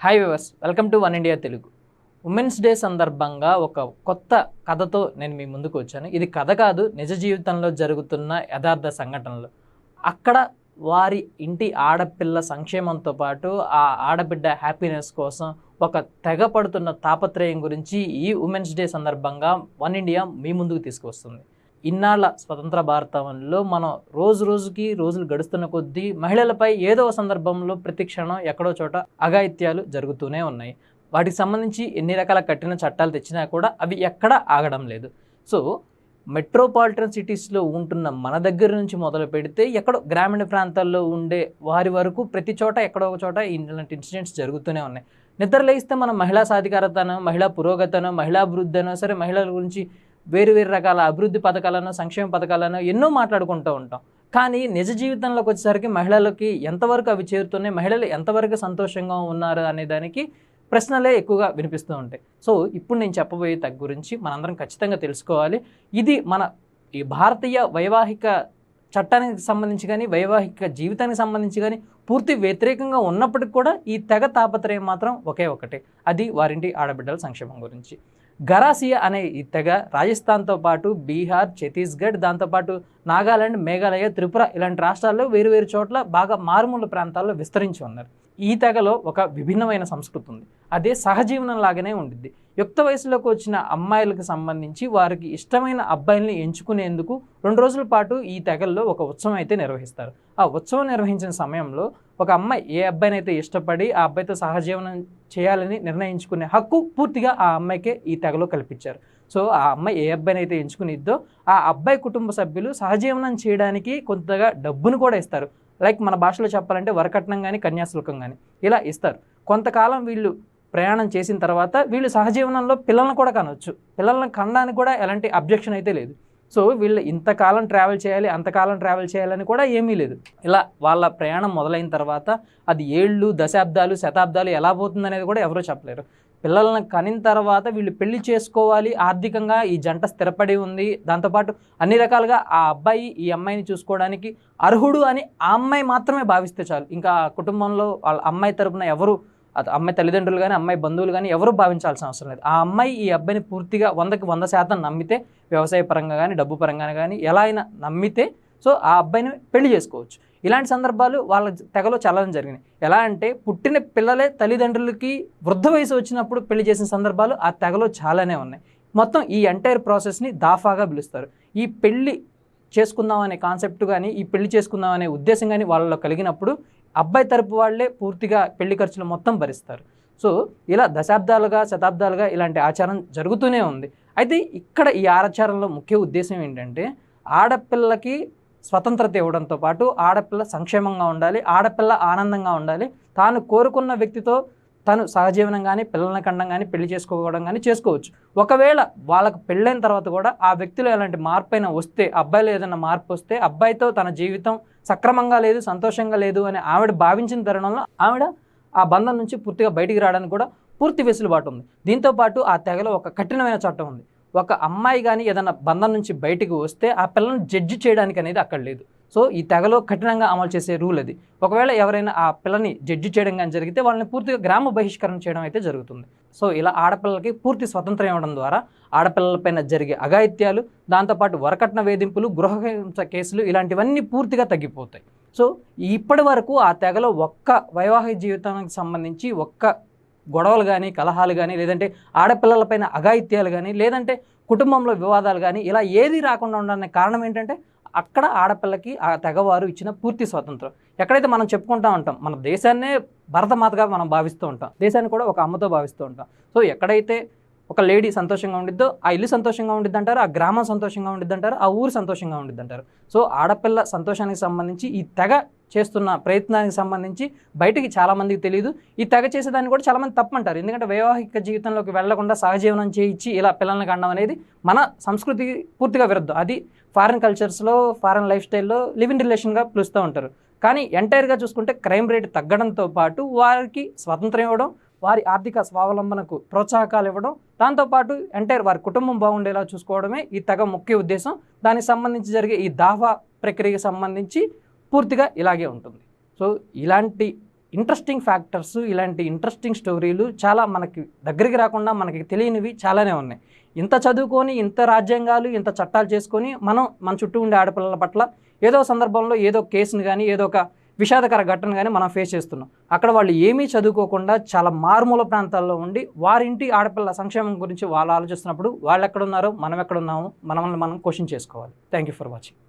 Hi viewers welcome to One India Telugu women's day సందర్భంగా ఒక కొత్త కథతో నేను మీ ముందుకు వచ్చాను. ఇది కథ కాదు నిజ జీవితంలో జరుగుతున్న యథార్థ సంఘటనలు. అక్కడ వారి ఇంటి ఆడపిల్ల సంక్షేమంతో పాటు ఆ ఆడబిడ్డ హ్యాపీనెస్ కోసం ఒక తెగ పడుతున్న తాపత్రయం గురించి ఈ ఉమెన్స్ డే సందర్భంగా వన్ ఇండియా మీ ముందుకు తీసుకొస్తుంది ఇన్నాళ్ళ స్వతంత్ర భారతంలో మనం రోజు రోజుకి రోజులు గడుస్తున్న కొద్దీ మహిళలపై ఏదో సందర్భంలో ప్రతి క్షణం ఎక్కడో చోట అఘాయిత్యాలు జరుగుతూనే ఉన్నాయి. వాటికి సంబంధించి ఎన్ని రకాల కఠిన చట్టాలు తెచ్చినా కూడా అవి ఎక్కడ ఆగడం లేదు. సో మెట్రోపాలిటన్ సిటీస్లో ఉంటున్న మన దగ్గర నుంచి మొదలు పెడితే ఎక్కడో గ్రామీణ ప్రాంతాల్లో ఉండే వారి వరకు ప్రతి చోట ఎక్కడో ఒక చోట ఇలాంటి ఇన్సిడెంట్స్ జరుగుతూనే ఉన్నాయి. నిద్ర లేస్తే మనం మహిళా సాధికారతను మహిళా పురోగతను మహిళా అభివృద్ధి అనో సరే మహిళల గురించి వేరు వేరు రకాల అభివృద్ధి పథకాలను సంక్షేమ పథకాలను ఎన్నో మాట్లాడుకుంటూ ఉంటాం. కానీ నిజ జీవితంలోకి వచ్చేసరికి మహిళలకి ఎంతవరకు అవి చేరుతున్నాయి మహిళలు ఎంతవరకు సంతోషంగా ఉన్నారు అనే దానికి ప్రశ్నలే ఎక్కువగా వినిపిస్తూ ఉంటాయి. సో ఇప్పుడు నేను చెప్పబోయే తగ్గ గురించి మనందరం ఖచ్చితంగా తెలుసుకోవాలి. ఇది మన ఈ భారతీయ వైవాహిక చట్టానికి సంబంధించి కానీ వైవాహిక జీవితానికి సంబంధించి కానీ పూర్తి వ్యతిరేకంగా ఉన్నప్పటికీ కూడా ఈ తెగ తాపత్రయం మాత్రం ఒకే ఒకటే. అది వారింటి ఆడబిడ్డల సంక్షేమం గురించి. గరాసియా అనే ఈ తెగ రాజస్థాన్తో పాటు బీహార్ ఛత్తీస్గఢ్ దాంతోపాటు నాగాలాండ్ మేఘాలయ త్రిపుర ఇలాంటి రాష్ట్రాల్లో వేరు వేరు చోట్ల బాగా మారుమూల ప్రాంతాల్లో విస్తరించి ఉన్నారు. ఈ తెగలో ఒక విభిన్నమైన సంస్కృతి ఉంది. అదే సహజీవనం లాగానే ఉండిద్ది. యుక్త వయసులోకి వచ్చిన అమ్మాయిలకు సంబంధించి వారికి ఇష్టమైన అబ్బాయిల్ని ఎంచుకునేందుకు రెండు రోజుల పాటు ఈ తెగల్లో ఒక ఉత్సవం అయితే నిర్వహిస్తారు. ఆ ఉత్సవం నిర్వహించిన సమయంలో ఒక అమ్మాయి ఏ అబ్బాయినైతే ఇష్టపడి ఆ అబ్బాయితో సహజీవనం చేయాలని నిర్ణయించుకునే హక్కు పూర్తిగా ఆ అమ్మాయికే ఈ తెగలో కల్పించారు. సో ఆ అమ్మాయి ఏ అబ్బాయినైతే ఎంచుకునిద్దో ఆ అబ్బాయి కుటుంబ సభ్యులు సహజీవనం చేయడానికి కొంతగా డబ్బును కూడా ఇస్తారు. లైక్ మన భాషలో చెప్పాలంటే వరకట్నం కానీ కన్యాశుల్కం కానీ ఇలా ఇస్తారు. కొంతకాలం వీళ్ళు ప్రయాణం చేసిన తర్వాత వీళ్ళు సహజీవనంలో పిల్లల్ని కూడా కనవచ్చు పిల్లలను కనడానికి కూడా ఎలాంటి అబ్జెక్షన్ అయితే లేదు. సో వీళ్ళు ఇంతకాలం ట్రావెల్ చేయాలి అంతకాలం ట్రావెల్ చేయాలని కూడా ఏమీ లేదు. ఇలా వాళ్ళ ప్రయాణం మొదలైన తర్వాత అది ఏళ్ళు దశాబ్దాలు శతాబ్దాలు ఎలా పోతుంది అనేది కూడా ఎవరూ చెప్పలేరు. పిల్లలను కనిన తర్వాత వీళ్ళు పెళ్ళి చేసుకోవాలి ఆర్థికంగా ఈ జంట స్థిరపడి ఉంది. దాంతోపాటు అన్ని రకాలుగా ఆ అబ్బాయి ఈ అమ్మాయిని చూసుకోవడానికి అర్హుడు అని ఆ అమ్మాయి మాత్రమే భావిస్తే చాలు. ఇంకా ఆ కుటుంబంలో వాళ్ళ అమ్మాయి తరపున ఎవరు అమ్మాయి తల్లిదండ్రులు కానీ అమ్మాయి బంధువులు కానీ ఎవరు భావించాల్సిన అవసరం లేదు. ఆ అమ్మాయి ఈ అబ్బాయిని పూర్తిగా వందకి వంద శాతం నమ్మితే వ్యవసాయ పరంగా కానీ డబ్బు పరంగా కానీ ఎలా అయినా నమ్మితే సో ఆ అబ్బాయిని పెళ్ళి చేసుకోవచ్చు. ఇలాంటి సందర్భాలు వాళ్ళ తెగలో చల్లడం జరిగినాయి. ఎలా అంటే పుట్టిన పిల్లలే తల్లిదండ్రులకి వృద్ధ వయసు వచ్చినప్పుడు పెళ్ళి చేసిన సందర్భాలు ఆ తెగలో చాలానే ఉన్నాయి. మొత్తం ఈ ఎంటైర్ ప్రాసెస్ని దాఫాగా పిలుస్తారు. ఈ పెళ్ళి చేసుకుందాం అనే కాన్సెప్ట్ కానీ ఈ పెళ్ళి చేసుకుందాం అనే ఉద్దేశం కానీ వాళ్ళలో కలిగినప్పుడు అబ్బాయి తరపు వాళ్ళే పూర్తిగా పెళ్ళి ఖర్చులు మొత్తం భరిస్తారు. సో ఇలా దశాబ్దాలుగా శతాబ్దాలుగా ఇలాంటి ఆచారం జరుగుతూనే ఉంది. అయితే ఇక్కడ ఈ ఆచారంలో ముఖ్య ఉద్దేశం ఏంటంటే ఆడపిల్లకి స్వతంత్రత ఇవ్వడంతో పాటు ఆడపిల్ల సంక్షేమంగా ఉండాలి ఆడపిల్ల ఆనందంగా ఉండాలి. తాను కోరుకున్న వ్యక్తితో తను సహజీవనం కానీ పిల్లల్ని కండం కానీ పెళ్ళి చేసుకోవడం కానీ చేసుకోవచ్చు. ఒకవేళ వాళ్ళకు పెళ్ళైన తర్వాత కూడా ఆ వ్యక్తిలో ఎలాంటి మార్పు అయినా వస్తే అబ్బాయిలో ఏదైనా మార్పు వస్తే అబ్బాయితో తన జీవితం సక్రమంగా లేదు సంతోషంగా లేదు అని ఆవిడ భావించిన తరుణంలో ఆవిడ ఆ బంధం నుంచి పూర్తిగా బయటికి రావడానికి కూడా పూర్తి వెసులుబాటు ఉంది. దీంతో పాటు ఆ తెగలో ఒక కఠినమైన చట్టం ఉంది. ఒక అమ్మాయి కానీ ఏదైనా బంధం నుంచి బయటకు వస్తే ఆ పిల్లని జడ్జి చేయడానికి అనేది అక్కడ లేదు. సో ఈ తెగలో కఠినంగా అమలు చేసే రూల్ అది. ఒకవేళ ఎవరైనా ఆ పిల్లని జడ్జి చేయడం కానీ జరిగితే వాళ్ళని పూర్తిగా గ్రామ బహిష్కరణ చేయడం అయితే జరుగుతుంది. సో ఇలా ఆడపిల్లలకి పూర్తి స్వతంత్రం ఇవ్వడం ద్వారా ఆడపిల్లలపైన జరిగే అఘాయిత్యాలు దాంతోపాటు వరకట్న వేధింపులు గృహహింస కేసులు ఇలాంటివన్నీ పూర్తిగా తగ్గిపోతాయి. సో ఇప్పటి వరకు ఆ తెగలో ఒక్క వైవాహిక జీవితానికి సంబంధించి ఒక్క గొడవలు కానీ కలహాలు కానీ లేదంటే ఆడపిల్లలపైన అఘాయిత్యాలు కానీ లేదంటే కుటుంబంలో వివాదాలు కానీ ఇలా ఏది రాకుండా ఉండడానికి కారణం ఏంటంటే అక్కడ ఆడపిల్లకి ఆ తెగవారు ఇచ్చిన పూర్తి స్వాతంత్రం. ఎక్కడైతే మనం చెప్పుకుంటా ఉంటాం మన దేశాన్నే భరతమాతగా మనం భావిస్తూ ఉంటాం దేశాన్ని కూడా ఒక అమ్మతో భావిస్తూ ఉంటాం. సో ఎక్కడైతే ఒక లేడీ సంతోషంగా ఉండిద్దో ఆ ఇల్లు సంతోషంగా ఉండిద్ది అంటారు ఆ గ్రామం సంతోషంగా ఉండిద్ది అంటారు ఆ ఊరు సంతోషంగా ఉండిద్ది అంటారు సో ఆడపిల్ల సంతోషానికి సంబంధించి ఈ తెగ చేస్తున్న ప్రయత్నానికి సంబంధించి బయటికి చాలామందికి తెలియదు ఈ తెగ చేసేదాన్ని కూడా చాలామంది తప్పంటారు. ఎందుకంటే వైవాహిక జీవితంలోకి వెళ్ళకుండా సహజీవనం చేయించి ఇలా పిల్లల్ని కండం అనేది మన సంస్కృతి పూర్తిగా విరుద్ధం. అది ఫారిన్ కల్చర్స్లో ఫారిన్ లైఫ్ స్టైల్లో లివ్ ఇన్ రిలేషన్గా పిలుస్తూ ఉంటారు. కానీ ఎంటైర్గా చూసుకుంటే క్రైమ్ రేట్ తగ్గడంతో పాటు వారికి స్వతంత్రం ఇవ్వడం వారి ఆర్థిక స్వావలంబనకు ప్రోత్సాహకాలు ఇవ్వడం దాంతోపాటు ఎంటైర్ వారి కుటుంబం బాగుండేలా చూసుకోవడమే ఈ తెగ ముఖ్య ఉద్దేశం. దానికి సంబంధించి జరిగే ఈ దావా ప్రక్రియకి సంబంధించి పూర్తిగా ఇలాగే ఉంటుంది. సో ఇలాంటి ఇంట్రెస్టింగ్ ఫ్యాక్టర్స్ ఇలాంటి ఇంట్రెస్టింగ్ స్టోరీలు చాలా మనకి దగ్గరికి రాకుండా మనకి తెలియనివి చాలానే ఉన్నాయి. ఇంత చదువుకొని ఇంత రాజ్యాంగాలు ఇంత చట్టాలు చేసుకొని మనం మన చుట్టూ ఉండే ఆడపిల్లల పట్ల ఏదో సందర్భంలో ఏదో కేసుని కానీ ఏదో ఒక విషాదకర ఘటన కానీ మనం ఫేస్ చేస్తున్నాం. అక్కడ వాళ్ళు ఏమీ చదువుకోకుండా చాలా మారుమూల ప్రాంతాల్లో ఉండి వారింటి ఆడపిల్ల సంక్షేమం గురించి వాళ్ళు ఆలోచిస్తున్నప్పుడు వాళ్ళు ఎక్కడున్నారో మనం ఎక్కడున్నామో మనల్ని మనం క్వశ్చన్ చేసుకోవాలి. Thank you for watching